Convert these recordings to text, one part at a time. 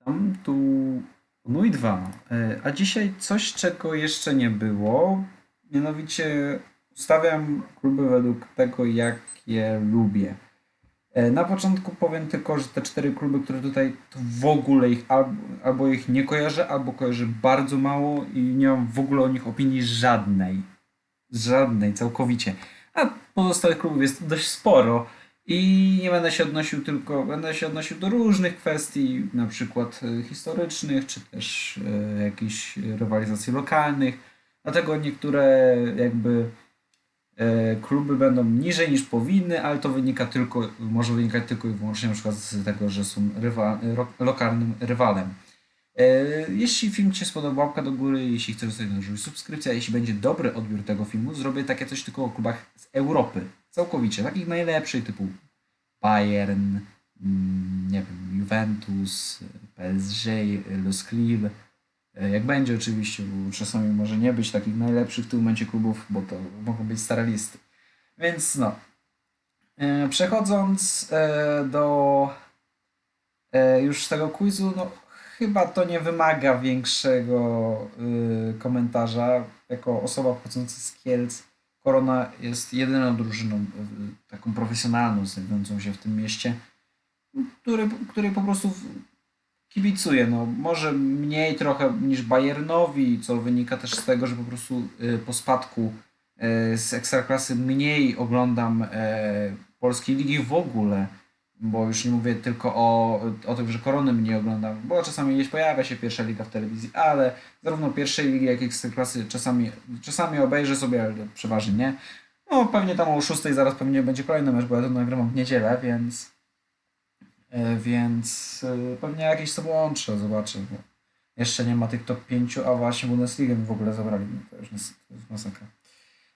Witam, tu Nuj 2. E, A dzisiaj coś, czego jeszcze nie było. Mianowicie ustawiam kluby według tego, jak je lubię. E, Na początku powiem tylko, że te cztery kluby, które tutaj, to w ogóle ich albo, albo ich nie kojarzę, albo kojarzę bardzo mało i nie mam w ogóle o nich opinii żadnej. Żadnej, całkowicie. A pozostałych klubów jest dość sporo. I nie będę się odnosił tylko, będę się odnosił do różnych kwestii, na przykład e, historycznych, czy też e, jakichś rywalizacji lokalnych. Dlatego niektóre jakby e, kluby będą niżej niż powinny, ale to wynika tylko, może wynikać tylko i wyłącznie na przykład z tego, że są rywa, lokalnym rywalem. Jeśli film Ci się spodobał, łapka do góry, jeśli chcesz zostawić subskrypcja, jeśli będzie dobry odbiór tego filmu, zrobię takie coś tylko o klubach z Europy. Całkowicie, takich najlepszych typu Bayern, mm, nie wiem, Juventus, PSG, Los Lille. E, Jak będzie oczywiście, bo czasami może nie być takich najlepszych w tym momencie klubów, bo to mogą być stare listy. Więc no. E, Przechodząc e, do e, już tego quizu, no chyba to nie wymaga większego y, komentarza. Jako osoba pochodząca z Kielc, Korona jest jedyną drużyną y, taką profesjonalną znajdującą się w tym mieście, który, której po prostu kibicuję. No, może mniej trochę niż Bayernowi, co wynika też z tego, że po prostu y, po spadku y, z Ekstraklasy mniej oglądam polskiej ligi w ogóle bo już nie mówię tylko o, o tym, że korony mnie oglądam, bo czasami gdzieś pojawia się pierwsza liga w telewizji, ale zarówno pierwszej ligi, jak i ekstraklasy czasami, czasami obejrzę sobie, ale przeważnie nie. No pewnie tam o 6 zaraz pewnie będzie kolejny mecz, bo ja to nagrywam w niedzielę, więc e, więc e, pewnie jakieś to łączę, zobaczę, bo jeszcze nie ma tych top 5, a właśnie Bundesligę w ogóle zabrali, to już jest masakra.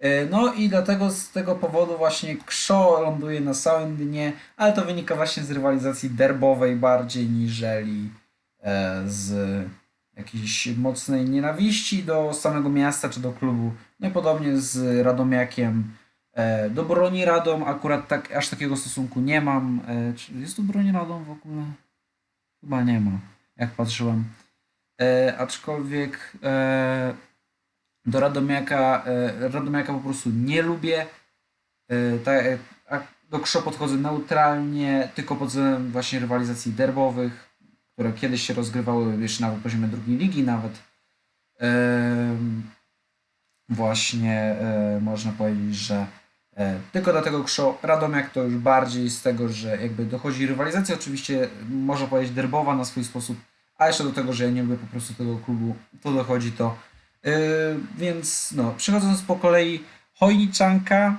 E, No i dlatego z tego powodu właśnie Krzo ląduje na samym dnie, ale to wynika właśnie z rywalizacji derbowej bardziej niżeli e, z jakiejś mocnej nienawiści do samego miasta czy do klubu. Niepodobnie z Radomiakiem. E, Do broni Radom akurat tak, aż takiego stosunku nie mam. Czy jest tu broni Radom w ogóle? Chyba nie ma, jak patrzyłem. E, aczkolwiek e, do Radomiaka, e, Radomiaka po prostu nie lubię. E, ta, a do Krzo podchodzę neutralnie, tylko pod względem właśnie rywalizacji derbowych, które kiedyś się rozgrywały jeszcze na poziomie drugiej ligi nawet. Właśnie e, można powiedzieć, że tylko dlatego Krzo, Radomiak to już bardziej z tego, że jakby dochodzi rywalizacja, oczywiście można powiedzieć derbowa na swój sposób, a jeszcze do tego, że ja nie lubię po prostu tego klubu, to dochodzi to Yy, więc no, przechodząc po kolei, Chojniczanka,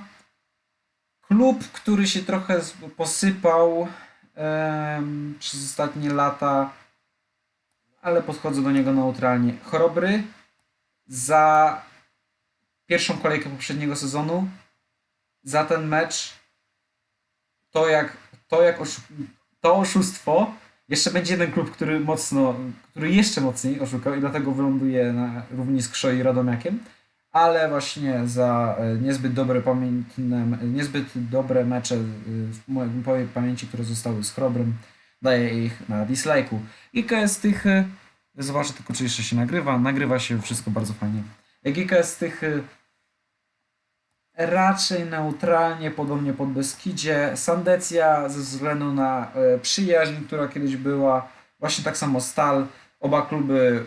klub, który się trochę posypał przez ostatnie lata, ale podchodzę do niego neutralnie. Chorobry za pierwszą kolejkę poprzedniego sezonu, za ten mecz, to jak, to jak oszu- to oszustwo, jeszcze będzie jeden klub, który mocno, który jeszcze mocniej oszukał i dlatego wyląduje na równi z Krzo i Radomiakiem, ale właśnie za e, niezbyt dobre pamiętne, niezbyt dobre mecze e, w mojej, pamięci, które zostały z Chrobrym, daję ich na dislike'u. Kilka z tych, e, zobaczę tylko czy jeszcze się nagrywa, nagrywa się wszystko bardzo fajnie. Kilka z tych raczej neutralnie, podobnie pod Beskidzie. Sandecja ze względu na e, przyjaźń, która kiedyś była. Właśnie tak samo Stal. Oba kluby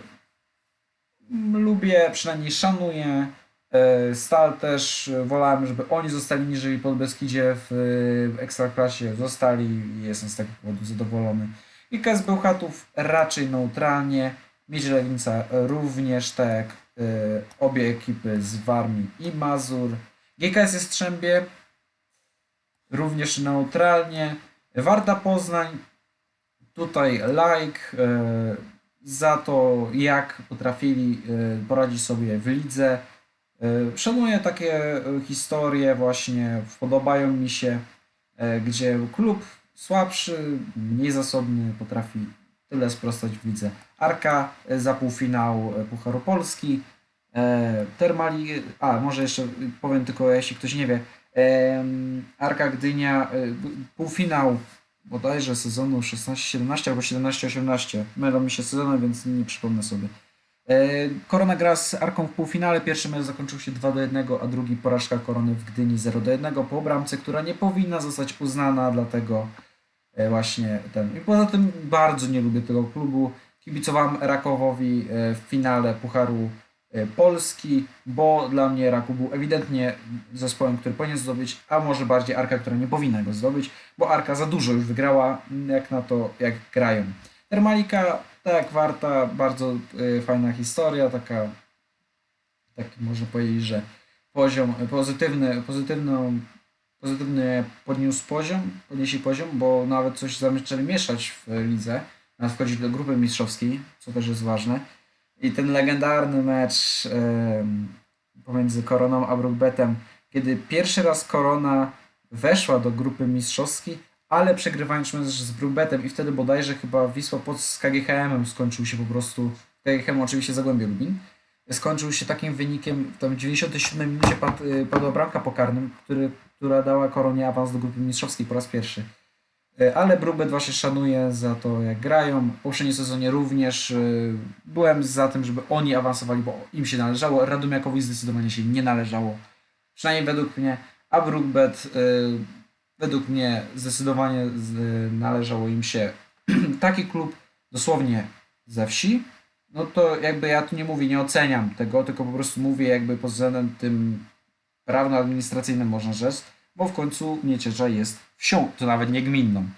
mm, lubię, przynajmniej szanuję. E, Stal też wolałem, żeby oni zostali niżej pod Beskidzie w Ekstraklasie. Zostali i jestem z tego powodu zadowolony. I KS Bełchatów raczej neutralnie. Miedź Legnica również, tak e, obie ekipy z Warmii i Mazur. GKS Jastrzębie również neutralnie. Warta Poznań tutaj like e, za to jak potrafili e, poradzić sobie w lidze. E, szanuję takie historie właśnie, podobają mi się, gdzie klub słabszy, mniej zasobny potrafi tyle sprostać w lidze. Arka za półfinał Pucharu Polski. E, Termali, a może jeszcze powiem tylko, jeśli ktoś nie wie, Arka Gdynia, e, półfinał bodajże sezonu 16-17 albo 17-18. Mylą mi się sezony, więc nie przypomnę sobie. E, Korona gra z Arką w półfinale. Pierwszy mecz zakończył się 2 do 1, a drugi porażka Korony w Gdyni 0 do 1 po bramce, która nie powinna zostać uznana, dlatego właśnie ten. I poza tym bardzo nie lubię tego klubu. Kibicowałem Rakowowi w finale Pucharu Polski, bo dla mnie Raków był ewidentnie zespołem, który powinien zdobyć, a może bardziej Arka, która nie powinna go zdobyć, bo Arka za dużo już wygrała, jak na to, jak grają. Termalika, tak Warta, bardzo y, fajna historia, taka, taki można powiedzieć, że poziom y, pozytywny, pozytywną, pozytywny podniósł poziom, podnieśli poziom, bo nawet coś zaczęli mieszać w lidze, nawet wchodzić do grupy mistrzowskiej, co też jest ważne. I ten legendarny mecz pomiędzy Koroną a Brookbetem, kiedy pierwszy raz Korona weszła do grupy mistrzowskiej, ale przegrywając mecz z Brookbetem i wtedy bodajże chyba Wisła pod z KGHM-em skończył się po prostu, KGHM oczywiście Zagłębie Lubin, skończył się takim wynikiem, w tam 97 minucie pad, y, padła bramka po karnym, który, która dała Koronie awans do grupy mistrzowskiej po raz pierwszy. Y, Ale Brookbet właśnie szanuje za to, jak grają. W poprzednim sezonie również y, byłem za tym, żeby oni awansowali, bo im się należało. Radomiakowi zdecydowanie się nie należało. Przynajmniej według mnie. A Brookbet y, według mnie zdecydowanie należało im się taki klub dosłownie ze wsi. No to jakby ja tu nie mówię, nie oceniam tego, tylko po prostu mówię jakby pod względem tym prawno-administracyjnym można rzec, bo w końcu Niecierza jest wsią, to nawet nie gminną.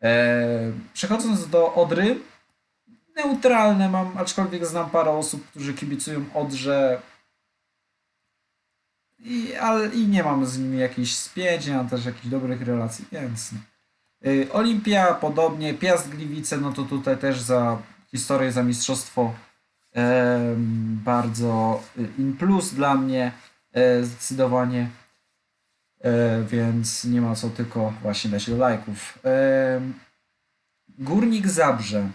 Eee, przechodząc do Odry, neutralne mam, aczkolwiek znam parę osób, którzy kibicują Odrze i, ale, i nie mam z nimi jakichś spięć, nie mam też jakichś dobrych relacji, więc... Yy, Olimpia podobnie, Piast Gliwice, no to tutaj też za historię, za mistrzostwo bardzo in plus dla mnie e, zdecydowanie, e, więc nie ma co tylko właśnie dać do lajków. Em, Górnik Zabrze.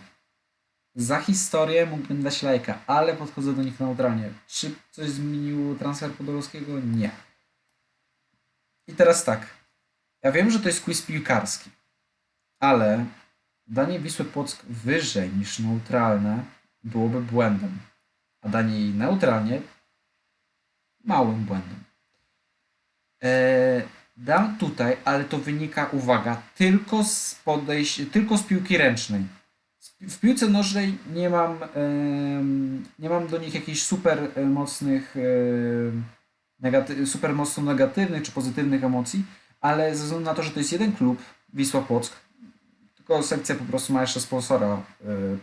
Za historię mógłbym dać lajka, ale podchodzę do nich neutralnie. Czy coś zmieniło transfer Podolskiego? Nie. I teraz tak. Ja wiem, że to jest quiz piłkarski, ale danie Wisły Płock wyżej niż neutralne byłoby błędem, a danie jej neutralnie małym błędem. Dam tutaj, ale to wynika, uwaga, tylko z podejść, tylko z piłki ręcznej. W piłce nożnej nie mam, nie mam do nich jakichś super e, mocnych, e, super mocno negatywnych czy pozytywnych emocji, ale ze względu na to, że to jest jeden klub, Wisła Płock, tylko sekcja po prostu ma jeszcze sponsora e,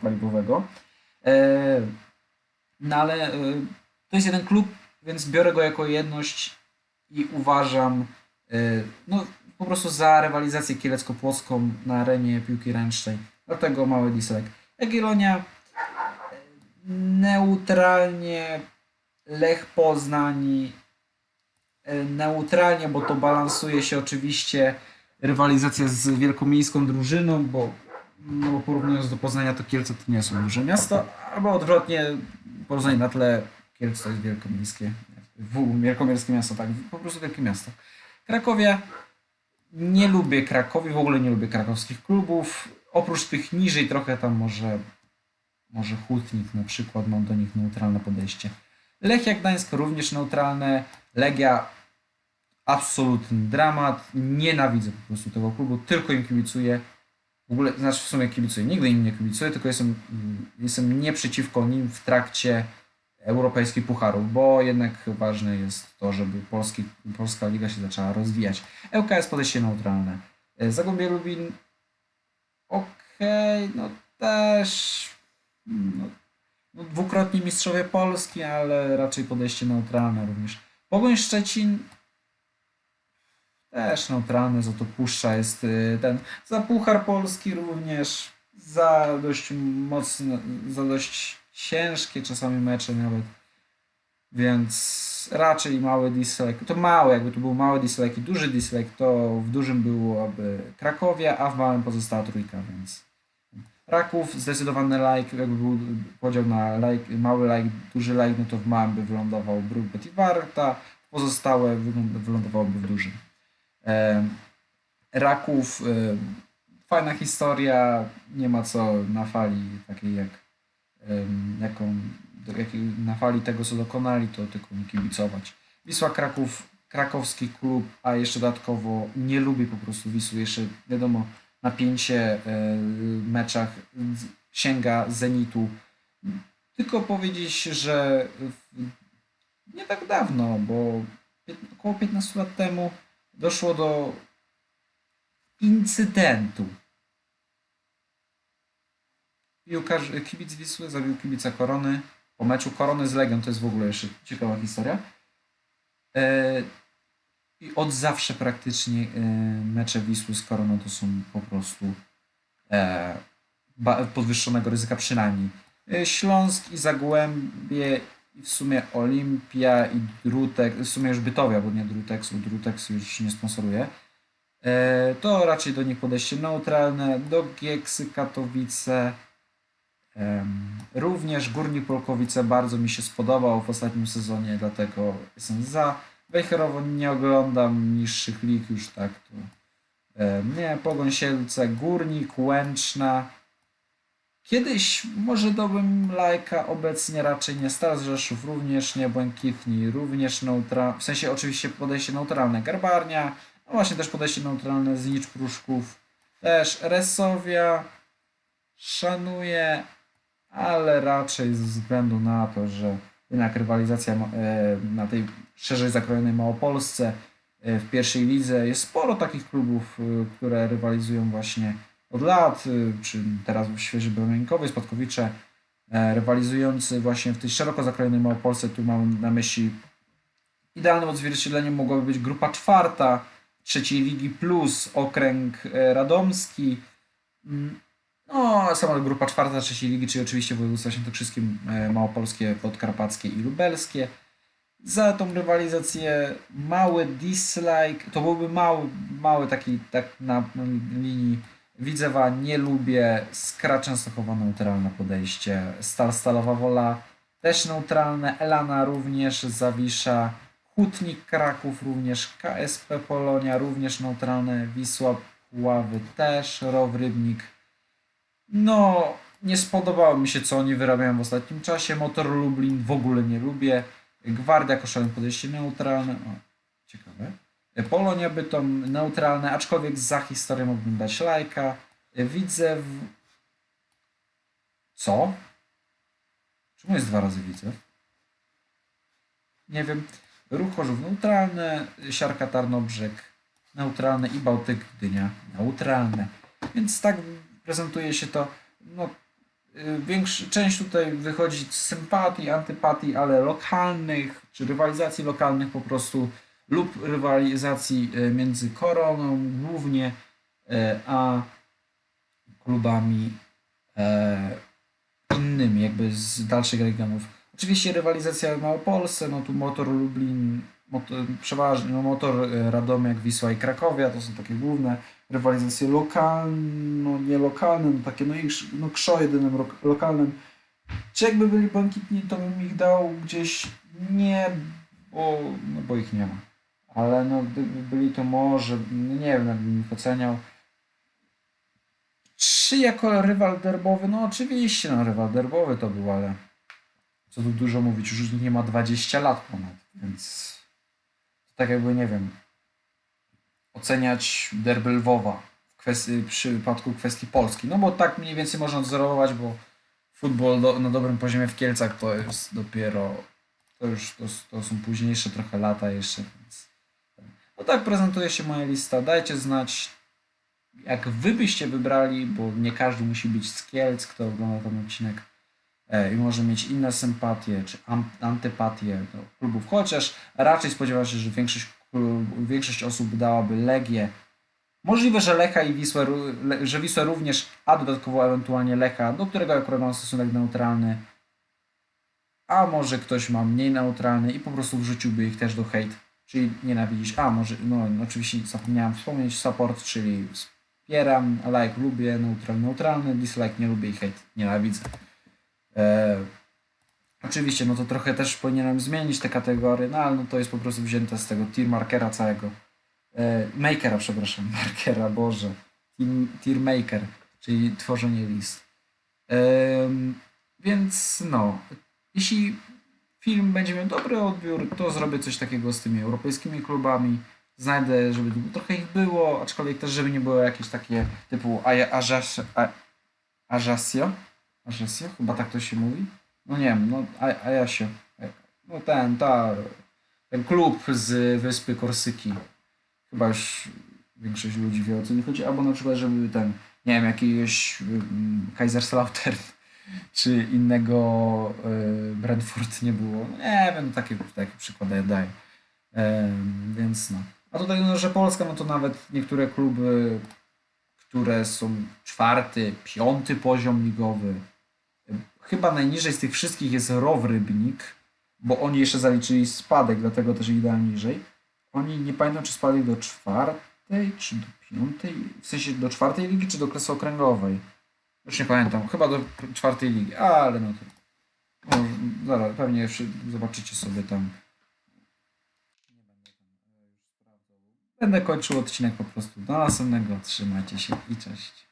paliwowego, no ale to jest jeden klub, więc biorę go jako jedność i uważam no, po prostu za rywalizację kielecko-płocką na arenie piłki ręcznej. Dlatego mały dislike. Jagiellonia e, neutralnie Lech Poznań e, neutralnie, bo to balansuje się oczywiście rywalizacja z wielkomiejską drużyną, bo, no porównując do Poznania to Kielce to nie są duże miasta, albo odwrotnie Poznań na tle Kielce to jest wielkomiejskie wielkomiejskie miasto, tak, po prostu wielkie miasto. Krakowie nie lubię Krakowi, w ogóle nie lubię krakowskich klubów. Oprócz tych niżej trochę tam może, może Hutnik na przykład, mam do nich neutralne podejście. Lechia Gdańsk również neutralne. Legia absolutny dramat. Nienawidzę po prostu tego klubu, tylko im kibicuję. W ogóle, znaczy w sumie kibicuję, nigdy im nie kibicuję, tylko jestem, jestem nie przeciwko nim w trakcie europejskich pucharów, bo jednak ważne jest to, żeby polski, polska liga się zaczęła rozwijać. ŁKS podejście neutralne. E, Zagłębie Lubin okej, no też no, no, dwukrotni mistrzowie Polski, ale raczej podejście neutralne również. Pogoń Szczecin też neutralny, za to Puszcza jest y, ten, za Puchar Polski również, za dość mocne, za dość ciężkie czasami mecze nawet, więc raczej mały dislike, to mały, jakby to był mały dislike i duży dislike, to w dużym byłoby Krakowia, a w małym pozostała trójka, więc. Raków, zdecydowany like, jakby był podział na like, mały like, duży like, no to w małym by wylądował Brookbet i Warta, pozostałe wyląd- wylądowałoby w dużym. Raków, fajna historia, nie ma co na fali takiej jak jaką, na fali tego co dokonali, to tylko mu kibicować. Wisła Kraków, krakowski klub, a jeszcze dodatkowo nie lubię po prostu Wisły, jeszcze wiadomo napięcie e, w meczach z- sięga Zenitu. Tylko powiedzieć, że nie tak dawno, bo około 15 lat temu doszło do incydentu. Piłkarz, kibic Wisły zabił kibica Korony. Po meczu Korony z Legią, to jest w ogóle jeszcze ciekawa historia. E, I od zawsze praktycznie e, mecze Wisły z Koroną to są po prostu e, podwyższonego ryzyka przynajmniej. Śląsk i Zagłębie i w sumie Olimpia i Drutek, w sumie już Bytowia, bo nie Druteksu, Drutex już nie sponsoruje. To raczej do nich podejście neutralne. Do Gieksy Katowice. Również Górnik Polkowice bardzo mi się spodobał w ostatnim sezonie, dlatego jestem za. Wejherowo nie oglądam niższych lig już tak em, Nie, Pogoń Sielce, Górnik, Łęczna. Kiedyś może dałbym lajka, obecnie raczej nie. Stal Rzeszów również nie, Błękitni również neutralne, w sensie oczywiście podejście neutralne. Garbarnia, no właśnie też podejście neutralne, Znicz Pruszków, też Resowia, szanuję, ale raczej ze względu na to, że jednak rywalizacja e, na tej szerzej zakrojonej Małopolsce e, w pierwszej lidze jest sporo takich klubów, e, które rywalizują właśnie od lat, czy teraz świeży Bełękowy, Spadkowicze, rywalizujący właśnie w tej szeroko zakrojonej Małopolsce, tu mam na myśli idealnym odzwierciedleniem mogłaby być grupa czwarta trzeciej ligi plus okręg radomski, Mm, no sama grupa czwarta trzeciej ligi, czyli oczywiście województwa świętokrzyskie, małopolskie, podkarpackie i lubelskie. Za tą rywalizację mały dislike, to byłby mały, mały taki tak na, na linii Widzewa nie lubię, Skra Częstochowa neutralne podejście, Stal Stalowa Wola też neutralne, Elana również, Zawisza, Hutnik Kraków również, KSP Polonia również neutralne, Wisła Puławy też, Row Rybnik. No, nie spodobało mi się co oni wyrabiają w ostatnim czasie, Motor Lublin w ogóle nie lubię, Gwardia Koszalin podejście neutralne, o, ciekawe. Polonia Bytom neutralne, aczkolwiek za historię mógłbym dać lajka. Widzę w... Co? Czemu jest dwa razy Widzew? Nie wiem. Ruch Chorzów neutralne, Siarka Tarnobrzeg neutralne i Bałtyk Gdynia neutralne. Więc tak prezentuje się to. No, y, większy, część tutaj wychodzi z sympatii, antypatii, ale lokalnych, czy rywalizacji lokalnych po prostu lub rywalizacji e, między Koroną głównie, e, a klubami e, innymi, jakby z dalszych regionów. Oczywiście rywalizacja w Małopolsce, no tu Motor Lublin, motor, przeważnie no Motor Radomiak, Wisła i Krakowia, to są takie główne rywalizacje lokalne, no nie lokalne, no takie no, ich, no Krzo jedynym lokalnym. Czy jakby byli błękitni, to bym ich dał gdzieś nie, bo, no bo ich nie ma. Ale no gdyby byli to może, no nie wiem, jakbym ich oceniał. Czy jako rywal derbowy? No oczywiście, no rywal derbowy to był, ale co tu dużo mówić, już nie ma 20 lat ponad, więc tak jakby, nie wiem, oceniać derby Lwowa w kwestii, w przypadku kwestii Polski. No bo tak mniej więcej można odzorować, bo futbol do, na dobrym poziomie w Kielcach to jest dopiero, to już to, to są późniejsze trochę lata jeszcze, więc no tak prezentuje się moja lista. Dajcie znać, jak wy byście wybrali, bo nie każdy musi być z Kielc, kto ogląda ten odcinek e, i może mieć inne sympatie czy antypatie do klubów, chociaż raczej spodziewam się, że większość, większość osób dałaby Legię. Możliwe, że Lecha i Le- że Wisła również, a dodatkowo ewentualnie Lecha, do którego akurat mam stosunek neutralny. A może ktoś ma mniej neutralny i po prostu wrzuciłby ich też do hate, czyli nienawidzić. A może, no oczywiście zapomniałem wspomnieć, support, czyli wspieram, like lubię, neutral, neutralny, dislike nie lubię i hate nienawidzę. E, oczywiście, no to trochę też powinienem zmienić te kategorie, no ale no to jest po prostu wzięte z tego tier markera całego. E, makera, przepraszam, markera, Boże. tier maker, czyli tworzenie list. Em, więc no, jeśli film będzie miał dobry odbiór, to zrobię coś takiego z tymi europejskimi klubami. Znajdę, żeby trochę ich było, aczkolwiek też, żeby nie było jakieś takie typu Aja- Ajas- A- Ajaccio? Ajaccio? Chyba tak to się mówi? No nie wiem, no A- Ajaccio. No ten, ta, ten klub z wyspy Korsyki. Chyba już większość ludzi wie o co mi chodzi. Albo na przykład, żeby ten, nie wiem, jakiegoś um, Kaiserslautern czy innego y, Brentford nie było. Nie wiem, takie, takie przykłady ja daję. Em, więc no. A tutaj, no, że Polska, no to nawet niektóre kluby, które są czwarty, piąty poziom ligowy. Chyba najniżej z tych wszystkich jest Row Rybnik, bo oni jeszcze zaliczyli spadek, dlatego też ich dałem niżej. Oni nie pamiętam, czy spadli do czwartej, czy do piątej, w sensie do czwartej ligi, czy do klasy okręgowej. Już nie pamiętam, chyba do czwartej ligi, ale no to. No, zaraz, pewnie zobaczycie sobie tam. Będę kończył odcinek po prostu. Do następnego. Trzymajcie się i cześć.